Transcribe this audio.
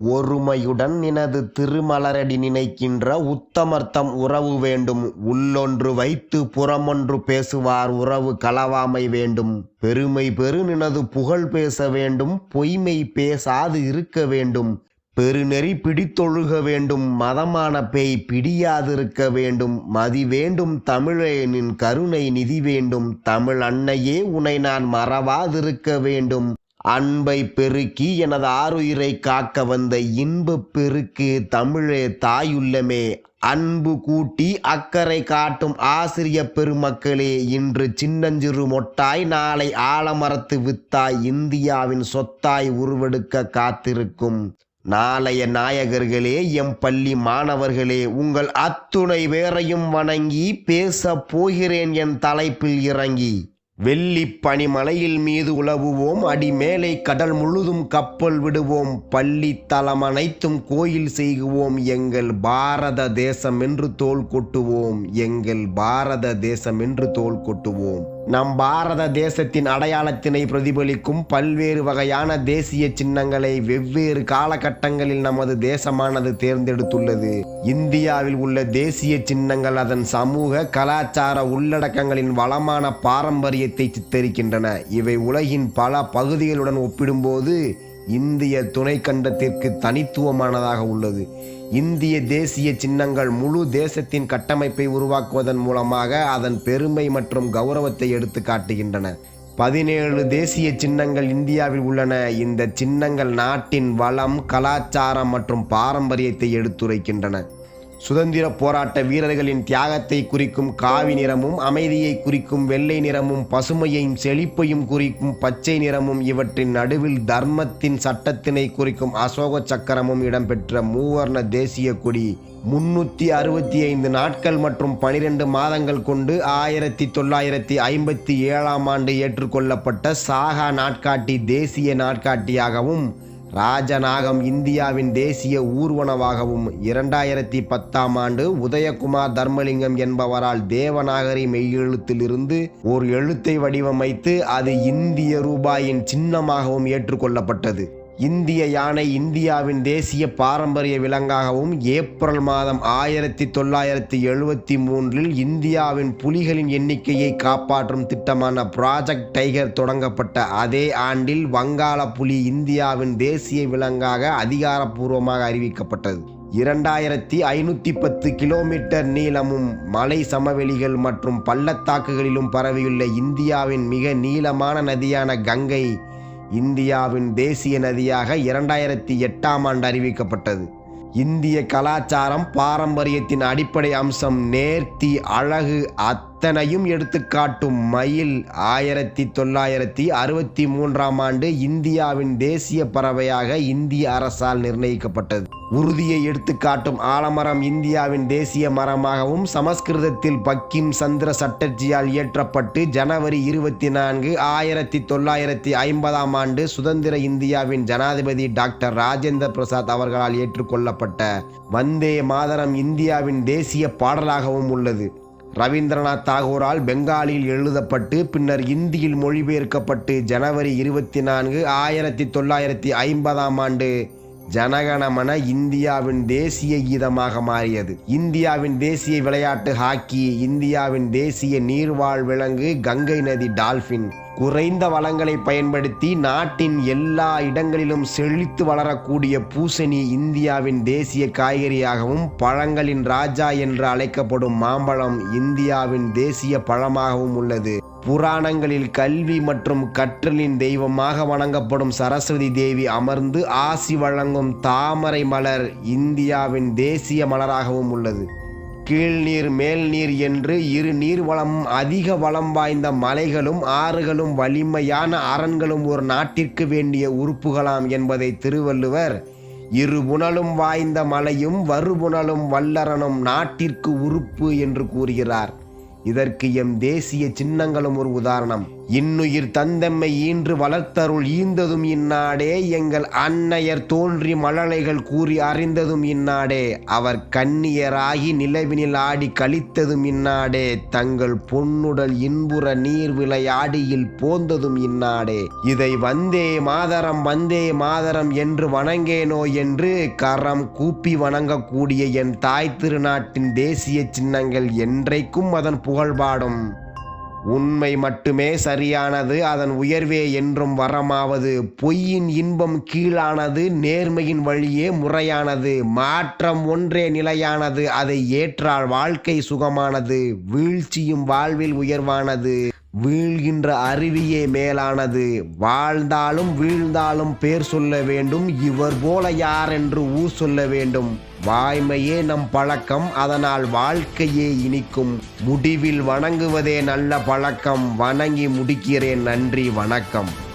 ஒருமையுடன் நினது திருமலரடி நினைக்கின்ற உத்தமர்த்தம் உறவு வேண்டும். உள்ளொன்று வைத்து புறமொன்று பேசுவார் உறவு களவாமை வேண்டும். பெருமை பெரு நினது புகழ் பேச வேண்டும். பொய்மை பேசாது இருக்க வேண்டும். பெருநெறி பிடித்தொழுக வேண்டும். மதமான பேய் பிடியாதிருக்க வேண்டும். மதி வேண்டும் தமிழே நின் கருணை நிதி வேண்டும். தமிழ் அன்னையே உனை நான் மறவாதிருக்க வேண்டும். அன்பை பெருக்கி எனது ஆறுயிரை காக்க வந்த இன்பப் பெருக்கு தமிழே தாயுள்ளமே. அன்பு கூட்டி அக்கறை காட்டும் ஆசிரிய பெருமக்களே இன்று சின்னஞ்சிறு மொட்டாய் நாளை ஆலமரத்து வித்தாய் இந்தியாவின் சொத்தாய் உருவெடுக்க காத்திருக்கும். நாளைய நாயகர்களே எம் பள்ளி மாணவர்களே உங்கள் அத்துணை வேரையும் வணங்கி பேசப் போகிறேன் என் தலைப்பில் இறங்கி. வெள்ளி பனிமலையில் மீது உலவுவோம் அடி மேலே கடல் முழுதும் கப்பல் விடுவோம் பள்ளி தலம் அனைத்தும் கோயில் செய்குவோம் எங்கள் பாரத தேசம் என்று தோல் கொட்டுவோம் எங்கள் பாரத தேசம் என்று தோல் கொட்டுவோம். நம் பாரத தேசத்தின் அடையாளத்தினை பிரதிபலிக்கும் பல்வேறு வகையான தேசிய சின்னங்களை வெவ்வேறு காலகட்டங்களில் நமது தேசமானது தேர்ந்தெடுத்துள்ளது. இந்தியாவில் உள்ள தேசிய சின்னங்கள் அதன் சமூக கலாச்சார உள்ளடக்கங்களின் வளமான பாரம்பரியத்தை சித்தரிக்கின்றன. இவை உலகின் பல பகுதிகளுடன் ஒப்பிடும்போது இந்திய துணைக்கண்டத்திற்கு தனித்துவமானதாக உள்ளது. இந்திய தேசிய சின்னங்கள் முழு தேசத்தின் கட்டமைப்பை உருவாக்குவதன் மூலமாக அதன் பெருமை மற்றும் கௌரவத்தை எடுத்து காட்டுகின்றன. பதினேழு தேசிய சின்னங்கள் இந்தியாவில் உள்ளன. இந்த சின்னங்கள் நாட்டின் வளம் கலாச்சாரம் மற்றும் பாரம்பரியத்தை எடுத்துரைக்கின்றன. சுதந்திர போராட்ட வீரர்களின் தியாகத்தை குறிக்கும் காவி நிறமும் அமைதியை குறிக்கும் வெள்ளை நிறமும் பசுமையையும் செழிப்பையும் குறிக்கும் பச்சை நிறமும் இவற்றின் நடுவில் தர்மத்தின் சட்டத்தினை குறிக்கும் அசோக சக்கரமும் இடம்பெற்ற மூவர்ண தேசிய கொடி. முன்னூற்றி அறுபத்தி ஐந்து நாட்கள் மற்றும் பனிரெண்டு மாதங்கள் கொண்டு ஆயிரத்தி தொள்ளாயிரத்தி ஐம்பத்தி ஏழாம் ஆண்டு ஏற்றுக்கொள்ளப்பட்ட சாகா நாட்காட்டி தேசிய நாட்காட்டியாகவும் ராஜநாகம் இந்தியாவின் தேசிய ஊர்வனவாகவும் இரண்டாயிரத்தி பத்தாம் ஆண்டு உதயகுமார் தர்மலிங்கம் என்பவரால் தேவநாகரி மெய்யெழுத்திலிருந்து ஒரு எழுத்தை வடிவமைத்து அது இந்திய ரூபாயின் சின்னமாகவும் ஏற்றுக்கொள்ளப்பட்டது. இந்திய யானை இந்தியாவின் தேசிய பாரம்பரிய விலங்காகவும் ஏப்ரல் மாதம் ஆயிரத்தி தொள்ளாயிரத்தி எழுபத்தி மூன்றில் இந்தியாவின் புலிகளின் எண்ணிக்கையை காப்பாற்றும் திட்டமான ப்ராஜெக்ட் டைகர் தொடங்கப்பட்ட அதே ஆண்டில் வங்காள புலி இந்தியாவின் தேசிய விலங்காக அதிகாரப்பூர்வமாக அறிவிக்கப்பட்டது. இரண்டாயிரத்தி ஐநூற்றி பத்து கிலோமீட்டர் நீளமும் மலை சமவெளிகள் மற்றும் பள்ளத்தாக்குகளிலும் பரவியுள்ள இந்தியாவின் மிக நீளமான நதியான கங்கை இந்தியாவின் தேசிய நதியாக இரண்டாயிரத்தி எட்டாம் ஆண்டு அறிவிக்கப்பட்டது. இந்திய கலாச்சாரம் பாரம்பரியத்தின் அடிப்படை அம்சம் நேர்த்தி அழகு அத்தனையும் எடுத்துக்காட்டும் மயில் ஆயிரத்தி தொள்ளாயிரத்தி அறுபத்தி மூன்றாம் ஆண்டு இந்தியாவின் தேசிய பறவையாக இந்திய அரசால் நிர்ணயிக்கப்பட்டது. உறுதியை எடுத்துக்காட்டும் ஆலமரம் இந்தியாவின் தேசிய மரமாகவும் சமஸ்கிருதத்தில் பக்கிம் சந்திர சட்டர்ஜியால் இயற்றப்பட்டு ஜனவரி இருபத்தி நான்கு ஆயிரத்தி தொள்ளாயிரத்தி ஐம்பதாம் ஆண்டு சுதந்திர இந்தியாவின் ஜனாதிபதி டாக்டர் ராஜேந்திர பிரசாத் அவர்களால் ஏற்றுக்கொள்ளப்பட்ட வந்தே மாதரம் இந்தியாவின் தேசிய பாடலாகவும் உள்ளது. ரவீந்திரநாத் தாகூரால் பெங்காலியில் எழுதப்பட்டு பின்னர் இந்தியில் மொழிபெயர்க்கப்பட்டு ஜனவரி இருபத்தி நான்கு ஆயிரத்தி தொள்ளாயிரத்தி ஐம்பதாம் ஆண்டு ஜனகணமன இந்தியாவின் தேசிய கீதமாக மாறியது. இந்தியாவின் தேசிய விளையாட்டு ஹாக்கி இந்தியாவின் தேசிய நீர்வாழ் விலங்கு கங்கை நதி டால்பின் குறைந்த வளங்களை பயன்படுத்தி நாட்டின் எல்லா இடங்களிலும் செழித்து வளரக்கூடிய பூசணி இந்தியாவின் தேசிய காய்கறியாகவும் பழங்களின் ராஜா என்று அழைக்கப்படும் மாம்பழம் இந்தியாவின் தேசிய பழமாகவும் உள்ளது. புராணங்களில் கல்வி மற்றும் கற்றலின் தெய்வமாக வணங்கப்படும் சரஸ்வதி தேவி அமர்ந்து ஆசி வழங்கும் தாமரை மலர் இந்தியாவின் தேசிய மலராகவும் உள்ளது. கீழ்நீர் மேல்நீர் என்று இரு நீர்வளம் அதிக வளம் வாய்ந்த மலைகளும் ஆறுகளும் வலிமையான அரண்களும் ஒரு நாட்டிற்கு வேண்டிய உறுப்புகளாம் என்பதை திருவள்ளுவர் இருபுணலும் வாய்ந்த மலையும் வறுபுணலும் வல்லரனும் நாட்டிற்கு உறுப்பு என்று கூறுகிறார். இதற்கு எம் தேசிய சின்னங்களும் ஒரு உதாரணம். இன்னுயிர் தந்தம்மை ஈன்று வளர்த்தருள் ஈந்ததும் இந்நாடே. எங்கள் அன்னையர் தோன்றி மழலைகள் கூறி அறிந்ததும் இந்நாடே. அவர் கன்னியராகி நிலவினில் ஆடி கழித்ததும் இந்நாடே. தங்கள் பொன்னுடல் இன்புற நீர் விளையாடியில் போந்ததும் இந்நாடே. இதை வந்தே மாதரம் வந்தே மாதரம் என்று வணங்கேனோ என்று கரம் கூப்பி வணங்கக்கூடிய என் தாய் திருநாட்டின் தேசிய சின்னங்கள் என்றைக்கும் அதன் புகழ்பாடும் உண்மை மட்டுமே சரியானது அதன் உயர்வே என்றும் வரமாவது. பொய்யின் இன்பம் கீழானது நேர்மையின் வழியே முறையானது. மாற்றம் ஒன்றே நிலையானது அதை ஏற்றால் வாழ்க்கை சுகமானது. வீழ்ச்சியும் வாழ்வில் உயர்வானது. வீழ்கின்ற அருவியே மேலானது. வாழ்ந்தாலும் வீழ்ந்தாலும் பேர் சொல்ல வேண்டும் இவர் போல யார் என்று ஊர் சொல்ல வேண்டும். வாய்மையே நம் பழக்கம் அதனால் வாழ்க்கையே இனிக்கும். முடிவில் வணங்குவதே நல்ல பழக்கம். வணங்கி முடிக்கிறேன் நன்றி வணக்கம்.